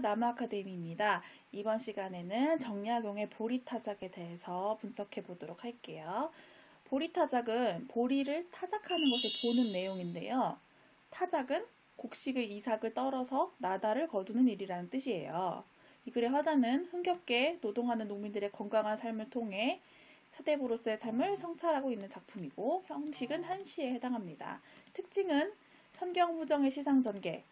나무아카데미입니다. 이번 시간에는 정약용의 보리타작에 대해서 분석해 보도록 할게요. 보리타작은 보리를 타작하는 것을 보는 내용인데요. 타작은 곡식의 이삭을 떨어서 나다를 거두는 일이라는 뜻이에요. 이 글의 화자는 흥겹게 노동하는 농민들의 건강한 삶을 통해 사대부로서의 삶을 성찰하고 있는 작품이고 형식은 한시에 해당합니다. 특징은 선경부정의 시상전개,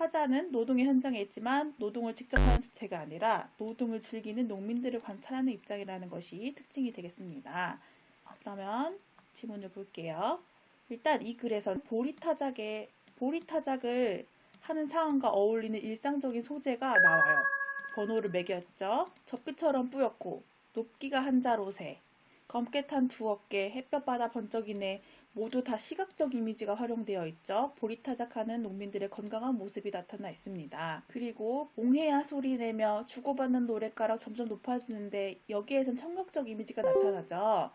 화자는 노동의 현장에 있지만 노동을 직접 하는 주체가 아니라 노동을 즐기는 농민들을 관찰하는 입장이라는 것이 특징이 되겠습니다. 그러면 지문을 볼게요. 일단 이 글에서는 보리타작의 보리타작을 하는 상황과 어울리는 일상적인 소재가 나와요. 번호를 매겼죠. 젖빛처럼 뿌옇고 높기가 한 자로새 검게 탄 두 어깨 햇볕바다 번쩍이네 모두 다 시각적 이미지가 활용되어 있죠. 보리타작하는 농민들의 건강한 모습이 나타나 있습니다. 그리고 몽해야 소리 내며 주고받는 노랫가락 점점 높아지는데 여기에선 청각적 이미지가 나타나죠.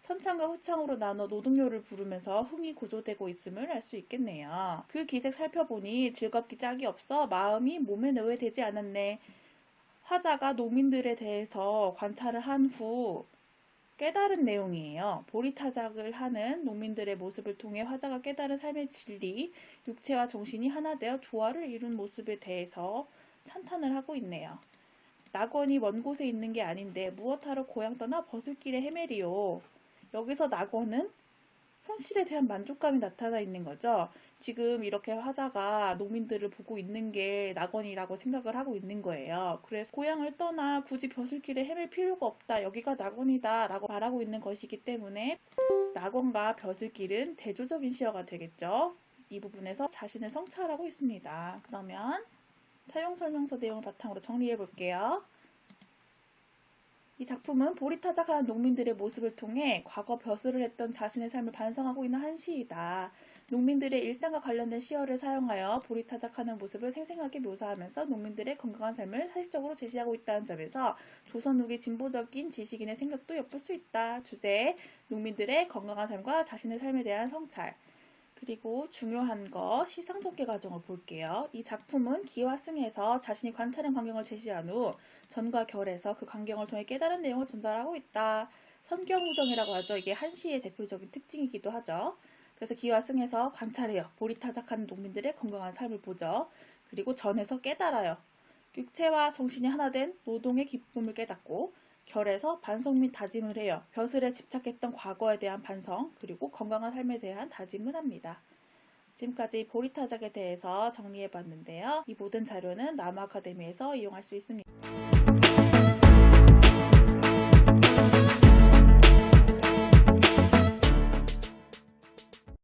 선창과 후창으로 나눠 노동요를 부르면서 흥이 고조되고 있음을 알 수 있겠네요. 그 기색 살펴보니 즐겁기 짝이 없어 마음이 몸에 내외되지 않았네. 화자가 농민들에 대해서 관찰을 한 후 깨달은 내용이에요. 보리타작을 하는 농민들의 모습을 통해 화자가 깨달은 삶의 진리, 육체와 정신이 하나 되어 조화를 이룬 모습에 대해서 찬탄을 하고 있네요. 낙원이 먼 곳에 있는 게 아닌데 무엇하러 고향 떠나 벗을길에 헤매리요. 여기서 낙원은 현실에 대한 만족감이 나타나 있는 거죠. 지금 이렇게 화자가 농민들을 보고 있는 게 낙원이라고 생각을 하고 있는 거예요. 그래서 고향을 떠나 굳이 벼슬길에 헤맬 필요가 없다. 여기가 낙원이다. 라고 말하고 있는 것이기 때문에 낙원과 벼슬길은 대조적인 시어가 되겠죠. 이 부분에서 자신을 성찰하고 있습니다. 그러면 사용 설명서 내용을 바탕으로 정리해 볼게요. 이 작품은 보리타작하는 농민들의 모습을 통해 과거 벼슬을 했던 자신의 삶을 반성하고 있는 한 시이다. 농민들의 일상과 관련된 시어를 사용하여 보리타작하는 모습을 생생하게 묘사하면서 농민들의 건강한 삶을 사실적으로 제시하고 있다는 점에서 조선 후기 진보적인 지식인의 생각도 엿볼 수 있다. 주제 농민들의 건강한 삶과 자신의 삶에 대한 성찰. 그리고 중요한 거 시상전개 과정을 볼게요. 이 작품은 기와 승에서 자신이 관찰한 광경을 제시한 후 전과 결에서 그 광경을 통해 깨달은 내용을 전달하고 있다. 선경우정이라고 하죠. 이게 한시의 대표적인 특징이기도 하죠. 그래서 기와 승에서 관찰해요. 보리타작하는 농민들의 건강한 삶을 보죠. 그리고 전에서 깨달아요. 육체와 정신이 하나 된 노동의 기쁨을 깨닫고 결에서 반성 및 다짐을 해요. 벼슬에 집착했던 과거에 대한 반성, 그리고 건강한 삶에 대한 다짐을 합니다. 지금까지 보리타작에 대해서 정리해 봤는데요. 이 모든 자료는 나무 아카데미에서 이용할 수 있습니다.